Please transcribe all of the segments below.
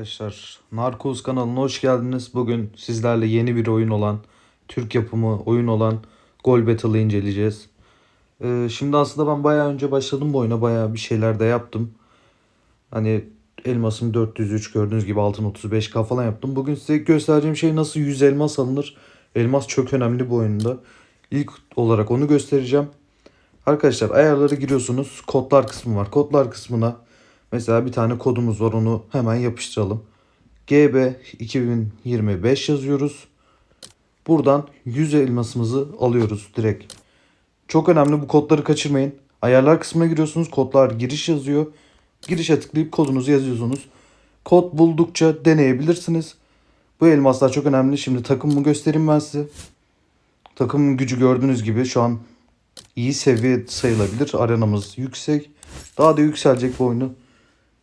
Arkadaşlar Narcos kanalına hoş geldiniz. Bugün sizlerle yeni bir oyun olan, Türk yapımı oyun olan Gol Battle'ı inceleyeceğiz. Ee, şimdi aslında ben bayağı önce başladım bu oyuna. Bayağı bir şeyler de yaptım. Hani elmasım 403 gördüğünüz gibi altın 35k falan yaptım. Bugün size göstereceğim şey nasıl 100 elmas alınır. Elmas çok önemli bu oyunda. İlk olarak onu göstereceğim. Arkadaşlar ayarları giriyorsunuz. Kodlar kısmı var. Kodlar kısmına mesela bir tane kodumuz var. Onu hemen yapıştıralım. GB 2025 yazıyoruz. Buradan 100 elmasımızı alıyoruz direkt. Çok önemli bu kodları kaçırmayın. Ayarlar kısmına giriyorsunuz. Kodlar giriş yazıyor. Girişe tıklayıp kodunuzu yazıyorsunuz. Kod buldukça deneyebilirsiniz. Bu elmaslar çok önemli. Şimdi takımımı göstereyim ben size. Takımın gücü gördüğünüz gibi şu an iyi seviye sayılabilir. Arenamız yüksek. Daha da yükselecek bu oyunu.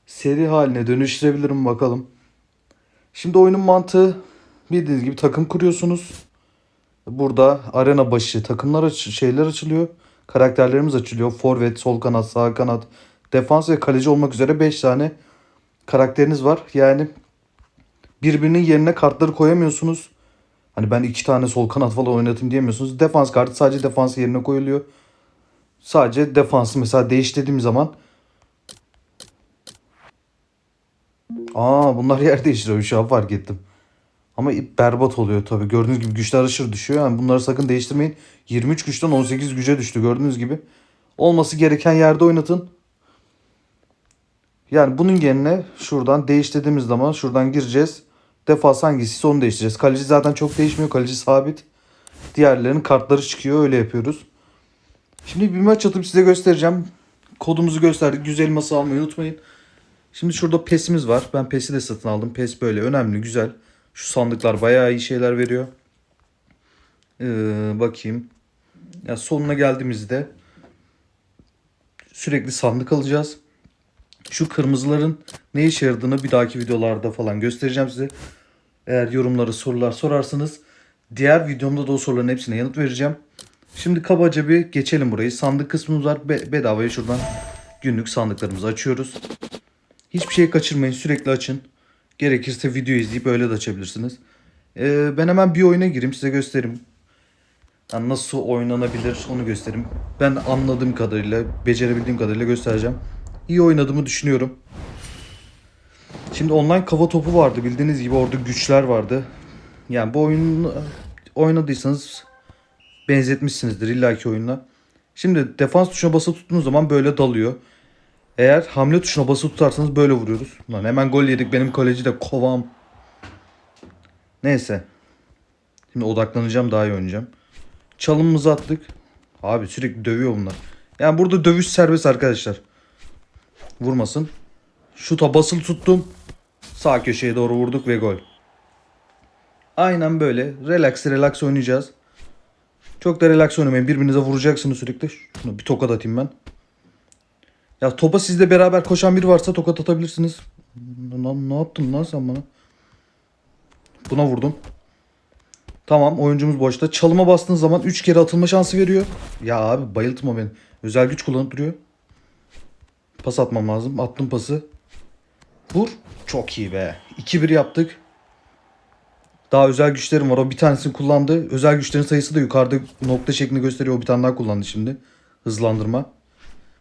Seri haline dönüştürebilirim bakalım. Şimdi oyunun mantığı bildiğiniz gibi takım kuruyorsunuz. Burada arena başı takımlar aç şeyler açılıyor. Karakterlerimiz açılıyor. Forvet, sol kanat, sağ kanat, defans ve kaleci olmak üzere 5 tane karakteriniz var. Yani birbirinin yerine kartları koyamıyorsunuz. Hani ben iki tane sol kanat falan oynatayım diyemiyorsunuz. Defans kartı sadece defans yerine koyuluyor. Sadece defansı mesela değiştirdiğim zaman Aa bunlar yer değiştiriyor şu an fark ettim. Ama berbat oluyor tabii. Gördüğünüz gibi güçler aşırı düşüyor. Yani bunları sakın değiştirmeyin. 23 güçten 18 güce düştü gördüğünüz gibi. Olması gereken yerde oynatın. Yani bunun yerine şuradan değiştirdiğimiz zaman şuradan gireceğiz. Defans hangisi onu değiştireceğiz. Kaleci zaten çok değişmiyor. Kaleci sabit. Diğerlerinin kartları çıkıyor. Öyle yapıyoruz. Şimdi bir maç atıp size göstereceğim. Kodumuzu gösterdik. Güzel elması almayı unutmayın. Şimdi şurada PES'imiz var. Ben PES'i de satın aldım. PES böyle önemli, güzel. Şu sandıklar bayağı iyi şeyler veriyor. Ee, bakayım. Ya sonuna geldiğimizde sürekli sandık alacağız. Şu kırmızıların ne işe yaradığını bir dahaki videolarda falan göstereceğim size. Eğer yorumları, sorular sorarsanız diğer videomda da o soruların hepsine yanıt vereceğim. Şimdi kabaca bir geçelim burayı. Sandık kısmımız var. Be- bedavaya şuradan günlük sandıklarımızı açıyoruz. Hiçbir şey kaçırmayın. Sürekli açın. Gerekirse video izleyip öyle de açabilirsiniz. Ee, ben hemen bir oyuna gireyim. Size göstereyim. Yani nasıl oynanabilir onu göstereyim. Ben anladığım kadarıyla, becerebildiğim kadarıyla göstereceğim. İyi oynadığımı düşünüyorum. Şimdi online kafa topu vardı. Bildiğiniz gibi orada güçler vardı. Yani bu oyunu oynadıysanız benzetmişsinizdir illaki oyunla. Şimdi defans tuşuna basılı tuttuğunuz zaman böyle dalıyor. Eğer hamle tuşuna basılı tutarsanız böyle vuruyoruz. Lan hemen gol yedik. Benim kaleci de kovam. Neyse. Şimdi odaklanacağım daha iyi oynayacağım. Çalımımızı attık. Abi sürekli dövüyor bunlar. Yani burada dövüş serbest arkadaşlar. Vurmasın. Şuta basılı tuttum. Sağ köşeye doğru vurduk ve gol. Aynen böyle. Relax relax oynayacağız. Çok da relax oynamayın. Birbirinize vuracaksınız sürekli. Şuna bir tokat atayım ben. Ya topa sizle beraber koşan biri varsa tokat atabilirsiniz. Lan ne yaptın lan sen bana? Buna vurdum. Tamam oyuncumuz boşta. Çalıma bastığın zaman 3 kere atılma şansı veriyor. Ya abi bayıltma beni. Özel güç kullanıp duruyor. Pas atmam lazım. Attım pası. Vur. Çok iyi be. 2-1 yaptık. Daha özel güçlerim var. O bir tanesini kullandı. Özel güçlerin sayısı da yukarıda nokta şeklinde gösteriyor. O bir tane daha kullandı şimdi. Hızlandırma.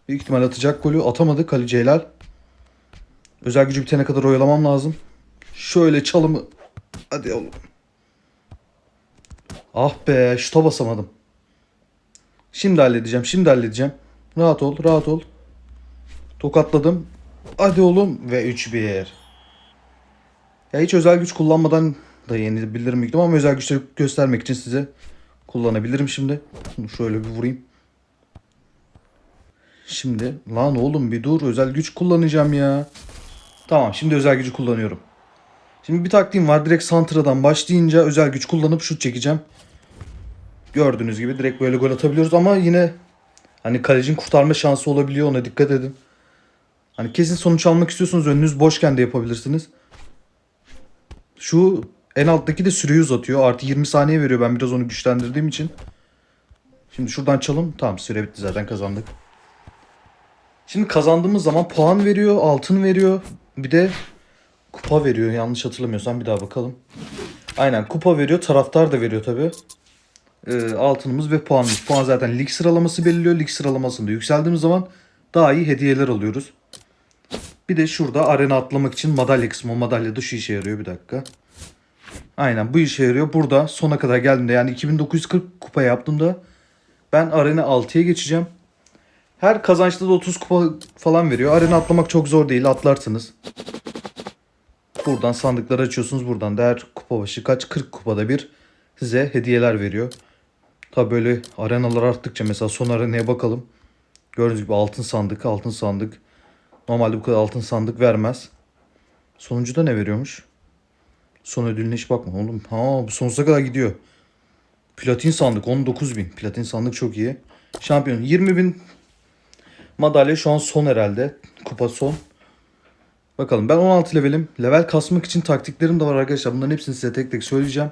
Büyük ihtimal atacak golü. Atamadı kaleci helal. Özel gücü bitene kadar oyalamam lazım. Şöyle çalımı. Hadi oğlum. Ah be şuta basamadım. Şimdi halledeceğim. Şimdi halledeceğim. Rahat ol rahat ol. Tokatladım. Hadi oğlum. Ve 3-1. Ya hiç özel güç kullanmadan da yenebilirim büyük ama özel güçleri göstermek için size kullanabilirim şimdi. Şöyle bir vurayım. Şimdi lan oğlum bir dur özel güç kullanacağım ya. Tamam şimdi özel gücü kullanıyorum. Şimdi bir taktiğim var. Direkt santradan başlayınca özel güç kullanıp şut çekeceğim. Gördüğünüz gibi direkt böyle gol atabiliyoruz ama yine hani kalecinin kurtarma şansı olabiliyor ona dikkat edin. Hani kesin sonuç almak istiyorsanız önünüz boşken de yapabilirsiniz. Şu en alttaki de süreyi uzatıyor. Artı 20 saniye veriyor ben biraz onu güçlendirdiğim için. Şimdi şuradan çalım. Tamam süre bitti zaten kazandık. Şimdi kazandığımız zaman puan veriyor, altın veriyor. Bir de kupa veriyor yanlış hatırlamıyorsam bir daha bakalım. Aynen kupa veriyor taraftar da veriyor tabi. Ee, altınımız ve puanımız. Puan zaten lig sıralaması belirliyor. Lig sıralamasında yükseldiğimiz zaman daha iyi hediyeler alıyoruz. Bir de şurada arena atlamak için madalya kısmı. Madalya da şu işe yarıyor bir dakika. Aynen bu işe yarıyor. Burada sona kadar geldiğimde yani 2940 kupa yaptığımda ben arena 6'ya geçeceğim. Her kazançta da 30 kupa falan veriyor. Arena atlamak çok zor değil. Atlarsınız. Buradan sandıkları açıyorsunuz. Buradan değer kupa başı kaç? 40 kupada bir size hediyeler veriyor. Tabi böyle arenalar arttıkça mesela son arenaya bakalım. Gördüğünüz gibi altın sandık, altın sandık. Normalde bu kadar altın sandık vermez. Sonuncuda ne veriyormuş? Son ödülüne hiç bakma oğlum. Ha bu sonsuza kadar gidiyor. Platin sandık 19 bin. Platin sandık çok iyi. Şampiyon 20 bin madalya şu an son herhalde. Kupa son. Bakalım ben 16 levelim. Level kasmak için taktiklerim de var arkadaşlar. Bunların hepsini size tek tek söyleyeceğim.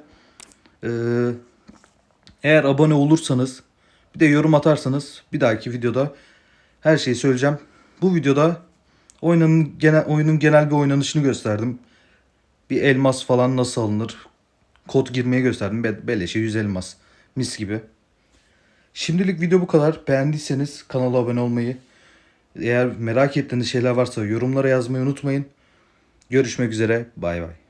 Ee, eğer abone olursanız bir de yorum atarsanız bir dahaki videoda her şeyi söyleyeceğim. Bu videoda oyunun genel oyunun genel bir oynanışını gösterdim. Bir elmas falan nasıl alınır? Kod girmeye gösterdim. Be beleşe 100 elmas. Mis gibi. Şimdilik video bu kadar. Beğendiyseniz kanala abone olmayı, eğer merak ettiğiniz şeyler varsa yorumlara yazmayı unutmayın. Görüşmek üzere. Bay bay.